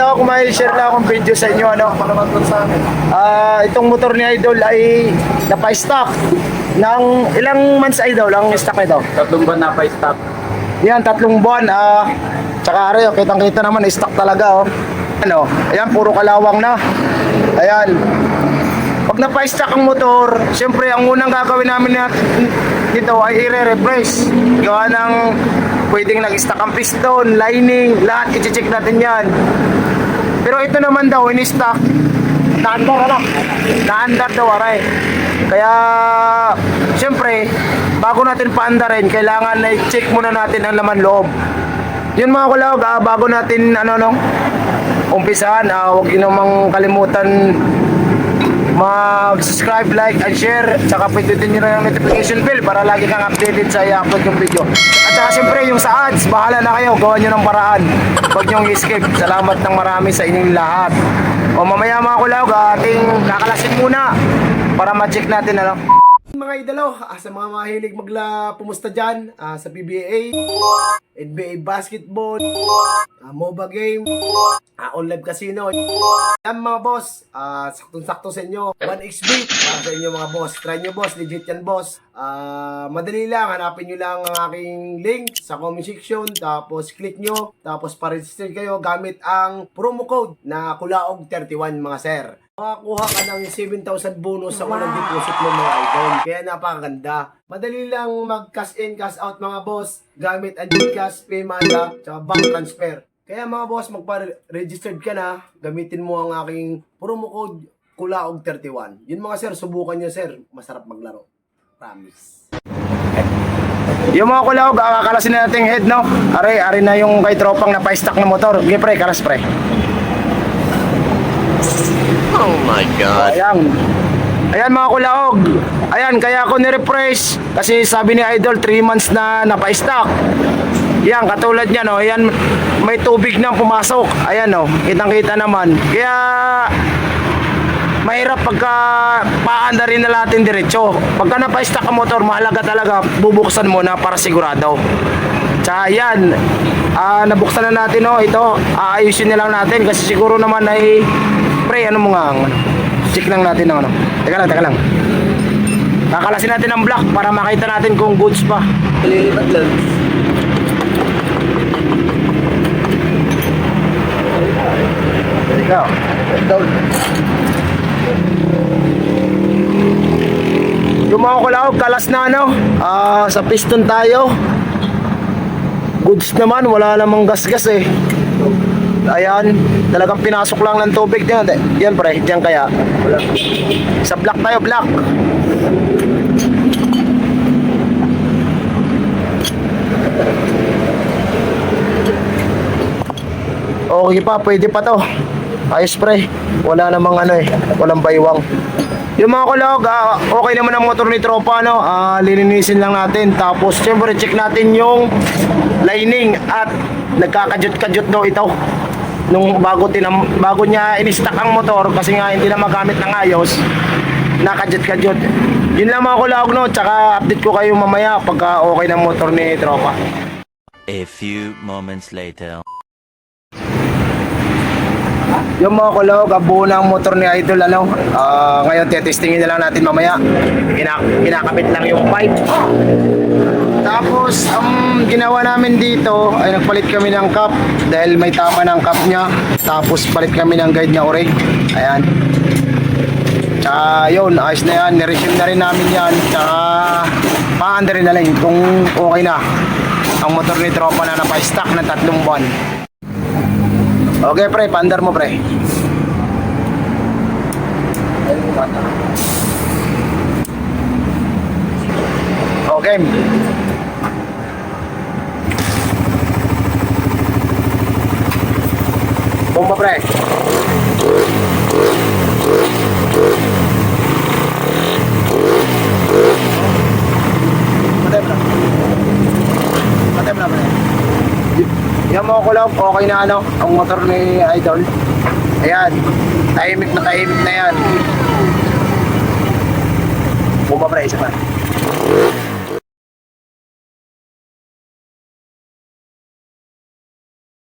lang ako may share lang akong video sa inyo ano. Ah, itong motor ni Idol ay napa-stock ng ilang months Idol ang stock nito. Tatlong buwan na pa stop. Yan, tatlong buwan. Ah, tsaka ari, oh, kitang-kita naman, stock talaga, oh. Ano, ayan, puro kalawang na. Ayan. Pag napa-stock ang motor, siyempre, ang unang gagawin namin na dito ay i-refresh. Gawa ng pwedeng nag-stock ang piston, lining, lahat, i-check natin yan. Pero ito naman daw, in-stock, naandar, ano? Naandar daw, aray. Kaya, siyempre, bago natin paandarin, kailangan na i-check muna natin ang laman loob. Yun mga kulawag, ah, bago natin, ano, no, umpisahan, ah, huwag yun namang kalimutan mag-subscribe, like, and share. Tsaka pindutin nyo na yung notification bell para lagi kang updated sa i-upload yung video. At saka siyempre yung sa ads, bahala na kayo. Gawa nyo ng paraan. Huwag nyo i-skip. Salamat ng marami sa inyong lahat. O mamaya mga kulawag, ating kakalasin muna para ma-check natin ano. Mga idolo, ah, sa mga mahilig magla pumusta dyan ah, sa PBA, NBA basketball, ah, MOBA game, ah, online casino. Yan mga boss, ah, saktong-sakto sa inyo. 1xB para sa inyo mga boss. Try nyo boss, legit yan boss. Ah, madali lang, hanapin nyo lang ang aking link sa comment section. Tapos click nyo, tapos pa-register kayo gamit ang promo code na Kulaog31 mga sir. Makakuha ka ng 7,000 bonus sa unang deposit mo mga idol. Kaya napakaganda. Madali lang mag-cash in, cash out mga boss gamit ang GCash, Paymaya, tsaka bank transfer. Kaya mga boss, magpa-registered ka na, gamitin mo ang aking promo code Kulaog31. Yun mga sir, subukan nyo sir. Masarap maglaro. Promise. Yung mga kulaog, kakalasin na natin head, no? Are, are na yung kay tropang na pa-stock na motor. Sige pre, kalas pre. Oh my god. Ayan. Ayan mga kulaog. Ayan, kaya ako ni-refresh. Kasi sabi ni Idol, 3 months na napa-stock. Yan, katulad niya, no. Ayan, may tubig nang pumasok. Ayan, no. Kitang-kita naman. Kaya, mahirap pagka paanda rin na natin diretso. Pagka napa-stock ang motor, mahalaga talaga, bubuksan mo na para sigurado. Tsaka yan, ah, nabuksan na natin, no. Ito, aayusin na lang natin. Kasi siguro naman ay, pre, ano mo nga, ano. Check lang natin ang ano. Teka lang, teka lang. Kakalasin natin ang block para makita natin kung goods pa. Lilipat lang. Ikaw. Down. Yung mga kulaog, kalas na ano. Ah, sa piston tayo. Goods naman, wala namang gas-gas eh. Ayan, talagang pinasok lang ng tubig din. Yan pre, diyan kaya. Sa block tayo, block. Okay pa, pwede pa to. Ayos pre. Wala namang ano eh, walang baywang. Yung mga kulog, ah, okay naman ang motor ni Tropa, no? Ah, lilinisin lang natin. Tapos, syempre, check natin yung lining at nagkakadyot-kadyot daw ito. Nung bago, tinam bago niya in-stock ang motor kasi nga hindi na magamit ng ayos, nakadyot-kadyot. Yun lang mga kulog, no? Tsaka update ko kayo mamaya pagka okay ng motor ni Tropa. A few moments later. Yung mga kulog, abuo na ang motor ni Idol, ano? Ah, ngayon, tetestingin na lang natin mamaya. Kina kinakabit lang yung pipe. Tapos, ang ginawa namin dito, ay nagpalit kami ng cup dahil may tama ng cup niya. Tapos, palit kami ng guide na orig. Ayan. Tsaka, yun, ayos na yan. Niresume na rin namin yan. Tsaka, paanda rin na lang kung okay na ang motor ni Tropa na napa-stock ng tatlong buwan. Okay pre, pandar mo pre. Okay. Bomba pre. Patay mo na. Patay mo na pre. Yan mga kulog, okay na ano, ang motor ni Idol. Ayan, tahimik na tahimik na yan. Bumabra isa pa.